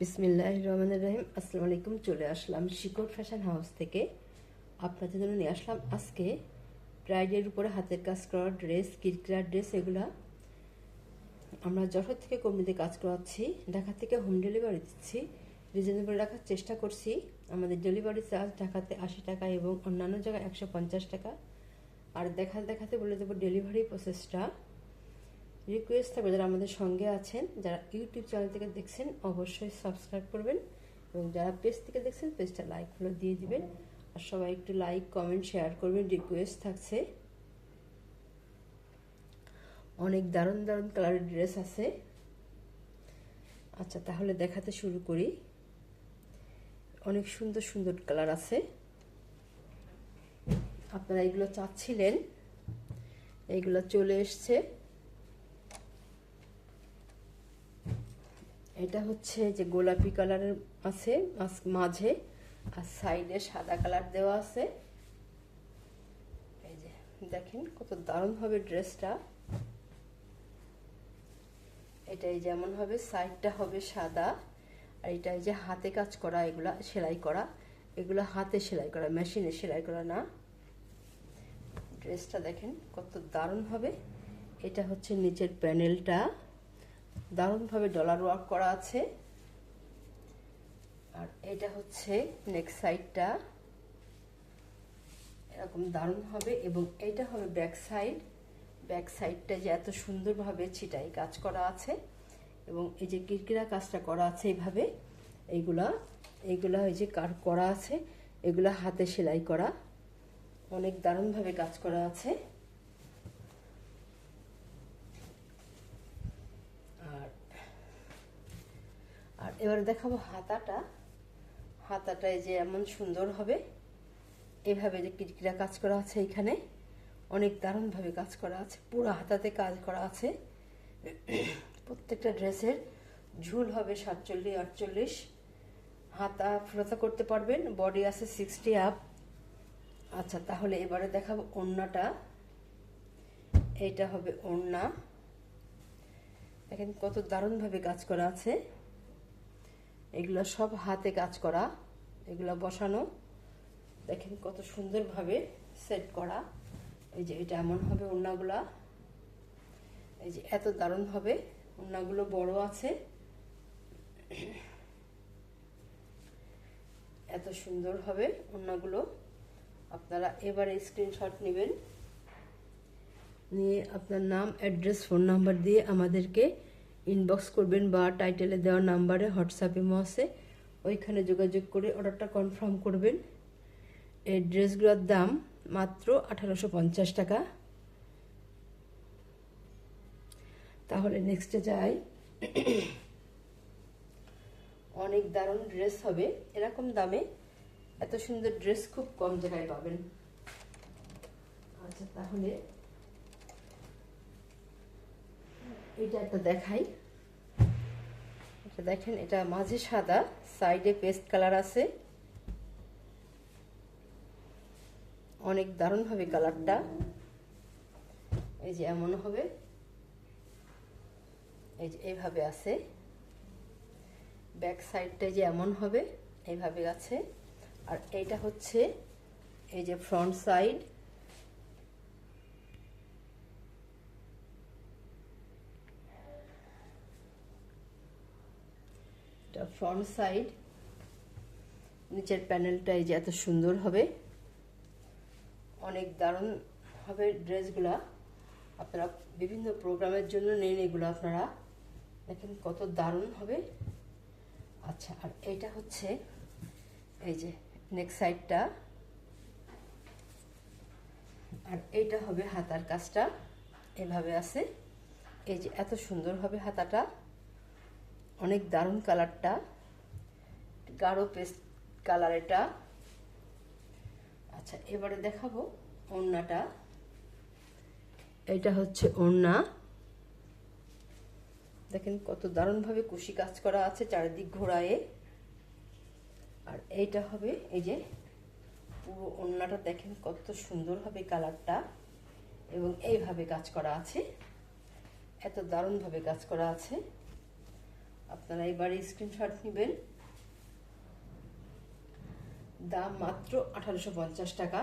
বিসমিল্লাহ রহমান রহিম। আসসালামু আলাইকুম, চলে আসলাম শিকড় ফ্যাশন হাউস থেকে। আপনাদের জন্য নিয়ে আসলাম আজকে ব্রাইডের উপরে হাতের কাজ করা ড্রেস কিরকিরার ড্রেস এগুলা। আমরা যশোর থেকে কর্মীতে কাজ করাচ্ছি, ঢাকা থেকে হোম ডেলিভারি দিচ্ছি। রিজনেবল রাখার চেষ্টা করছি। আমাদের ডেলিভারি চার্জ ঢাকাতে আশি টাকা এবং অন্যান্য জায়গায় একশো পঞ্চাশ টাকা। আর দেখা দেখাতে বলে দেবো ডেলিভারি প্রসেসটা রিকোয়েস্ট থাকবে যারা আমাদের সঙ্গে আছেন, যারা ইউটিউব চ্যানেল থেকে দেখছেন, অবশ্যই সাবস্ক্রাইব করবেন এবং যারা পেজ থেকে দেখছেন পেজটা লাইক ফলো দিয়ে দিবেন। আর সবাই একটু লাইক কমেন্ট শেয়ার করবেন রিকোয়েস্ট থাকছে। অনেক দারুণ দারুণ কালারের ড্রেস আছে। আচ্ছা তাহলে দেখাতে শুরু করি। অনেক সুন্দর সুন্দর কালার আছে। আপনারা এগুলো চাচ্ছিলেন এইগুলো চলে এসছে। এটা হচ্ছে যে গোলাপি কালারের আছে মাঝে, আর সাইডে সাদা কালার দেওয়া আছে। এই যে, দেখেন কত দারুণ হবে ড্রেসটা। এটাই যেমন হবে সাইডটা হবে সাদা, আর এটা যে হাতে কাজ করা, এগুলা সেলাই করা, এগুলো হাতে সেলাই করা, মেশিনে সেলাই করা না। ড্রেসটা দেখেন কত দারুণ হবে। এটা হচ্ছে নিচের প্যানেলটা। দারুণভাবে ডলার ওয়ার্ক করা আছে। আর এটা হচ্ছে নেক সাইডটা এরকম দারুণ হবে এবং এটা হবে ব্যাক সাইড ব্যাক সাইডটা যে এত সুন্দরভাবে ছিটাই কাজ করা আছে এবং এই যে কিরকিরা কাজটা করা আছে এইভাবে, এইগুলা এইগুলা ওই যে কার করা আছে, এগুলা হাতে সেলাই করা। অনেক দারুণভাবে কাজ করা আছে। এবারে দেখাবো হাতাটা। হাতাটা এই যে এমন সুন্দর হবে। এভাবে যে কিরকিরা কাজ করা আছে এখানে, অনেক দারুণভাবে কাজ করা আছে। পুরো হাতাতে কাজ করা আছে। প্রত্যেকটা ড্রেসের ঝুল হবে সাতচল্লিশ, আটচল্লিশ। হাতা ফ্লোতা করতে পারবেন, বডি আছে সিক্সটি আপ। আচ্ছা তাহলে এবারে দেখাবো ওড়নাটা। এইটা হবে ওড়না। দেখেন কত দারুণভাবে কাজ করা আছে। এগুলো সব হাতে কাজ করা, এগুলো বসানো। দেখেন কত সুন্দরভাবে সেট করা। এই যে এটা এমন হবে ওড়নাগুলা। এই যে এত দারুণ হবে ওড়নাগুলো বড় আছে। এত সুন্দর হবে ওড়নাগুলো আপনারা এবারে স্ক্রিনশট নেবেন। নিয়ে আপনার নাম অ্যাড্রেস ফোন নাম্বার দিয়ে আমাদেরকে ইনবক্স করবেন বা টাইটেলে দেওয়া নাম্বারে হোয়াটসঅ্যাপে মসে ওইখানে যোগাযোগ করে অর্ডারটা কনফার্ম করবেন। এই ড্রেসগুলোর দাম মাত্র আঠারোশো পঞ্চাশ টাকা। তাহলে নেক্সটে যাই। অনেক দারুণ ড্রেস হবে। এরকম দামে এত সুন্দর ড্রেস খুব কম জায়গায় পাবেন। আচ্ছা তাহলে এটা একটা দেখাই। এটা দেখেন, এটা মাঝে সাদা, সাইডে পেস্ট কালার আছে। অনেক দারুণ হবে কালারটা। এই যে এমন হবে। এই যে এইভাবে আছে। ব্যাক সাইডটা যে এমন হবে এইভাবে আছে। আর এইটা হচ্ছে এই যে ফ্রন্ট সাইড। এটা ফ্রন্ট সাইড নিচের প্যানেলটা এই যে এত সুন্দর হবে। অনেক দারুণ হবে ড্রেসগুলা। আপনারা বিভিন্ন প্রোগ্রামের জন্য নেন এগুলো আপনারা। দেখেন কত দারুণ হবে। আচ্ছা আর এইটা হচ্ছে এই যে নেক সাইডটা আর এইটা হবে হাতার কাজটা। এভাবে আছে। এই যে এত সুন্দর হবে হাতাটা। অনেক দারুণ কালারটা। গাঢ় পেস্ট কালার এটা। আচ্ছা এবারে দেখাবো ওড়নাটা। এটা হচ্ছে ওড়না। দেখেন কত দারুণভাবে কুশি কাজ করা আছে চারিদিক ঘোরায়ে। আর এইটা হবে এই যে, পুরো ওড়নাটা দেখেন কত সুন্দর হবে কালারটা এবং এইভাবে কাজ করা আছে। এত দারুণভাবে কাজ করা আছে। আপনারা এবারে স্ক্রিনশট নেবেন। দাম মাত্র আঠারোশো পঞ্চাশ টাকা।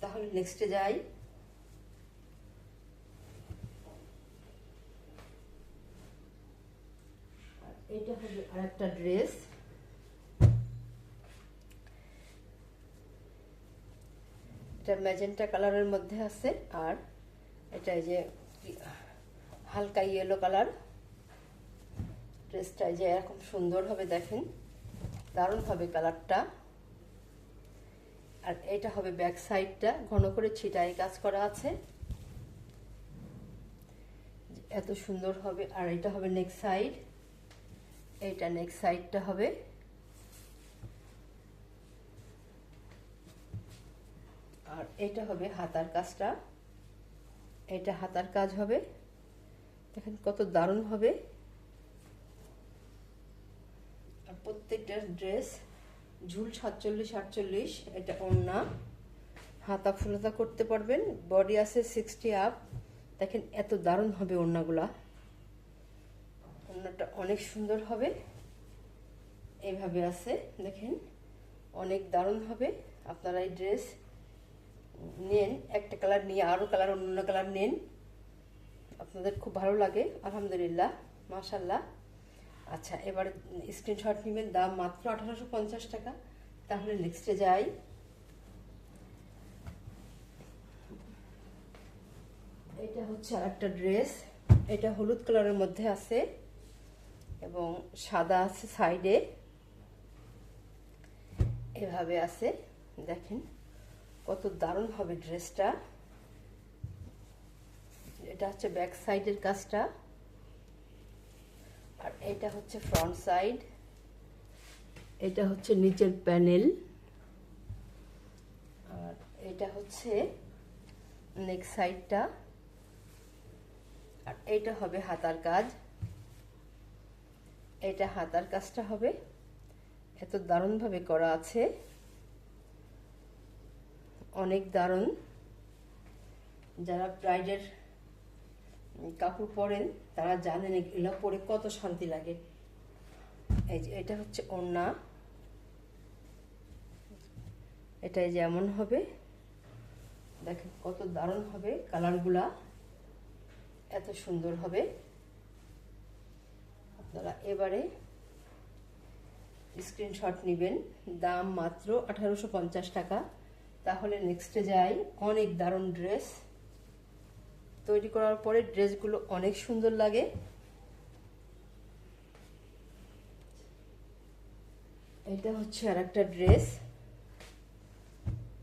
তাহলে নেক্সটে যাই। আর এটা হবে আরেকটা ড্রেস এটা ম্যাজেন্টা কালারের মধ্যে আছে। আর এটা এই যে হালকা ইয়েলো কালার ড্রেসটা যে এরকম সুন্দর হবে দেখেন, দারুণ হবে কালারটা। আর এটা হবে ব্যাক সাইডটা, ঘন করে ছিটাই কাজ করা আছে। এত সুন্দর হবে, আর এটা হবে নেক্সট সাইড এইটা নেক্সট সাইডটা হবে। আর এটা হবে হাতার কাজটা। এটা হাতার কাজ হবে। দেখেন কত দারুণ হবে আর প্রত্যেকটা ড্রেস ঝুল সাতচল্লিশ, আটচল্লিশ, এটা ওড়না। হাতা ফুলতা করতে পারবেন বডি আছে সিক্সটি আপ দেখেন এত দারুণ হবে ওড়নাগুলা। ওড়নাটা অনেক সুন্দর হবে। এইভাবে আছে, দেখেন। অনেক দারুণ হবে। আপনারা এই ড্রেস নেন, একটা কালার নিয়ে আরও কালার অন্য কালার নেন। আপনাদের খুব ভালো লাগে, আলহামদুলিল্লাহ মাশাল্লাহ আচ্ছা এবার স্ক্রিনশট নেবেন। দাম মাত্র আঠারোশো পঞ্চাশ টাকা। তাহলে নেক্সটে যাই। এটা হচ্ছে আর একটা ড্রেস এটা হলুদ কালারের মধ্যে আছে এবং সাদা আছে সাইডে এভাবে আছে। দেখেন কত দারুণ হবে ড্রেসটা এটা হচ্ছে ব্যাক সাইডের কাজটা। এটা হচ্ছে ফ্রন্ট সাইড এটা হচ্ছে নিচের প্যানেল আর এটা হচ্ছে নেক সাইডটা আর এটা হবে হাতার কাজ। এটা হাতার কাজটা হবে এত দারুণভাবে করা আছে। অনেক দারুণ। যারা ব্রাইডের কাপড় পরেন তারা জানেন এগুলো পরে কত শান্তি লাগে। এই যে, এটা হচ্ছে ওড়না। এটাই যেমন হবে। দেখেন কত দারুণ হবে কালারগুলা। এত সুন্দর হবে। আপনারা এবারে স্ক্রিনশট নেবেন। দাম মাত্র আঠারোশো পঞ্চাশ টাকা। তাহলে নেক্সটে যাই। অনেক দারুণ ড্রেস তৈরি করার পরে ড্রেসগুলো অনেক সুন্দর লাগে। এটা হচ্ছে আর একটা ড্রেস।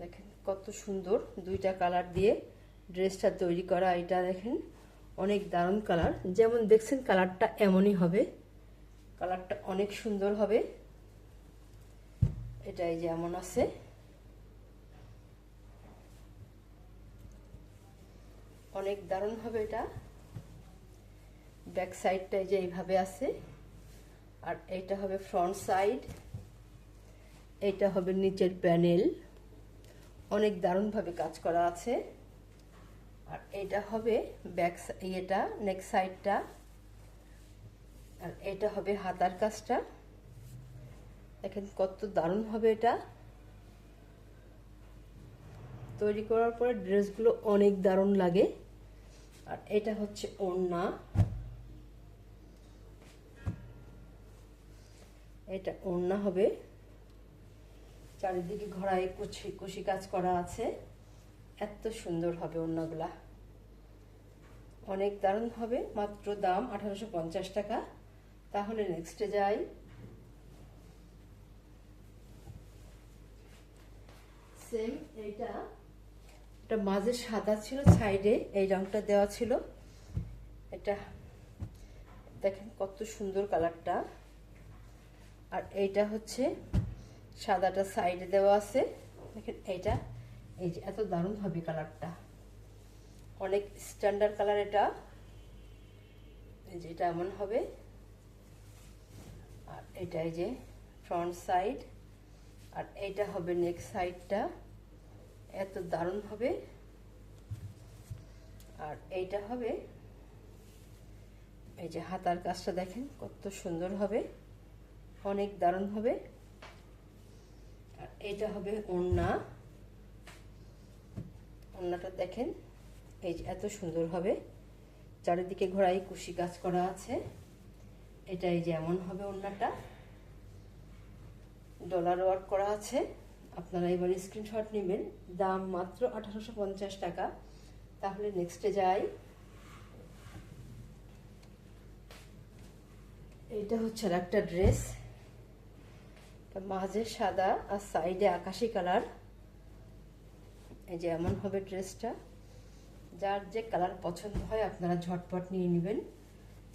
দেখেন কত সুন্দর দুইটা কালার দিয়ে ড্রেসটা তৈরি করা, এটা দেখেন অনেক দারুণ কালার। যেমন দেখছেন কালারটা এমনই হবে, কালারটা অনেক সুন্দর হবে। এটাই যেমন আছে। অনেক দারুণ হবে এটা। ব্যাক সাইডটা যে এইভাবে আছে। আর এইটা হবে ফ্রন্ট সাইড। এইটা হবে নিচের প্যানেল। অনেক দারুণভাবে কাজ করা আছে। আর এটা হবে ব্যাক ইয়েটা নেক সাইডটা আর এটা হবে হাতার কাজটা। দেখেন কত দারুণ হবে এটা। তৈরি করার পরে ড্রেসগুলো অনেক দারুণ লাগে। আর এটা হচ্ছে ওড়না। এটা ওড়না হবে। চারিদিকে ঘোড়ায় কুচি কুচি কাজ করা আছে। এত সুন্দর হবে ওড়নাগুলা। অনেক দারুণ হবে, মাত্র দাম আঠারোশো পঞ্চাশ টাকা। তাহলে নেক্সটে যাই। সেম এইটা। এটা মাঝে সাদা ছিল, সাইডে এই রংটা দেওয়া ছিল। এটা দেখেন কত সুন্দর কালারটা। আর এইটা হচ্ছে সাদাটা সাইডে দেওয়া আছে। দেখেন এইটা, এই যে এত দারুণ হবে কালারটা। অনেক স্ট্যান্ডার্ড কালার এটা। এই যে এটা এমন হবে। আর এটা এই যে ফ্রন্ট সাইড আর এইটা হবে নেক্সট সাইডটা এত দারুণ হবে। আর এইটা হবে, এই যে হাতার কাজটা দেখেন, কত সুন্দর হবে, অনেক দারুণ হবে। আর এটা হবে ওড়না। ওড়নাটা দেখেন, এই যে এত সুন্দর হবে। চারিদিকে ঘোড়াই কুশি কাজ করা আছে। এটা এই যে এমন হবে ওড়নাটা। ডলার ওয়ার্ক করা আছে। আপনারা এবার স্ক্রিনশট নেবেন। দাম মাত্র আঠারোশো পঞ্চাশ টাকা। তাহলে নেক্সটে যাই। এটা হচ্ছে একটা ড্রেস মাঝে সাদা আর সাইডে আকাশি কালার এই যে এমন হবে ড্রেসটা যার যে কালার পছন্দ হয় আপনারা ঝটপট নিয়ে নেবেন।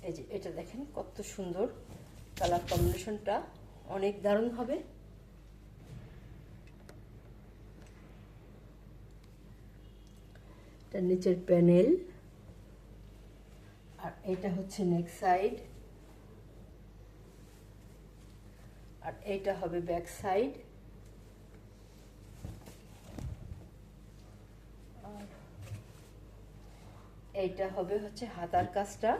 এই যে এটা দেখেন কত সুন্দর। কালার কম্বিনেশনটা অনেক দারুণ হবে। এটা নিচের প্যানেল। আর এটা হচ্ছে নেক্সট সাইড আর এইটা হবে ব্যাক সাইড আর এইটা হবে হচ্ছে হাতার কাজটা।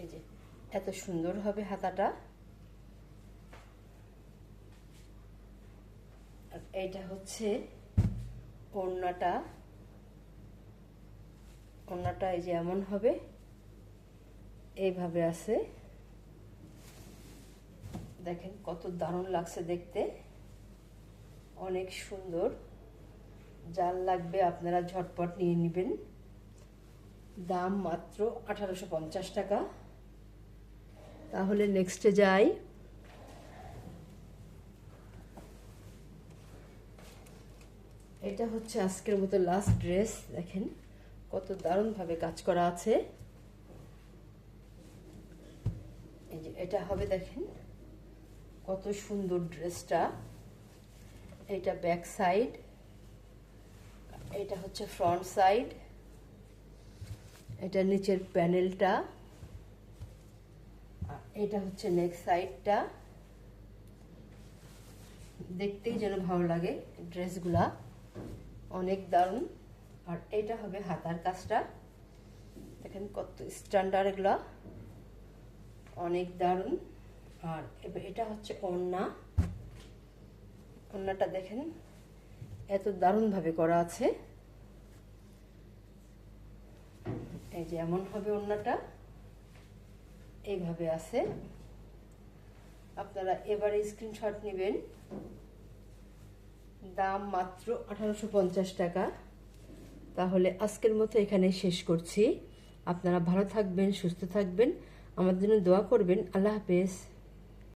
এই যে, এত সুন্দর হবে হাতাটা। আর এইটা হচ্ছে ওড়নাটা ওড়নাটা এই যে এমন হবে, এইভাবে আছে। দেখেন কত দারুণ লাগছে দেখতে। অনেক সুন্দর। জাল লাগবে আপনারা ঝটপট নিয়ে নেবেন। দাম মাত্র আঠারোশো পঞ্চাশ টাকা। তাহলে নেক্সটে যাই। এটা হচ্ছে আজকের মতো লাস্ট ড্রেস দেখেন, কত দারুণভাবে কাজ করা আছে। এই যে এটা হবে, দেখেন, কত সুন্দর ড্রেসটা এটা ব্যাক সাইড এটা হচ্ছে ফ্রন্ট সাইড এটা নিচের প্যানেলটা এটা হচ্ছে নেক সাইডটা দেখতেই যেন ভালো লাগে ড্রেসগুলা অনেক দারুণ। আর এটা হবে হাতার কাজটা। দেখেন কত স্ট্যান্ডার্ড এগুলা। অনেক দারুণ। আর এটা হচ্ছে ওড়না। ওড়নাটা দেখেন এত দারুণভাবে করা আছে। এই যে এমন হবে ওড়নাটা। এইভাবে আছে। আপনারা এবারে স্ক্রিনশট নেবেন। দাম মাত্র আঠারোশো পঞ্চাশ টাকা। তাহলে আজকের মতো এখানে শেষ করছি। আপনারা ভালো থাকবেন, সুস্থ থাকবেন। আমার জন্য দোয়া করবেন। আল্লাহ হাফেজ।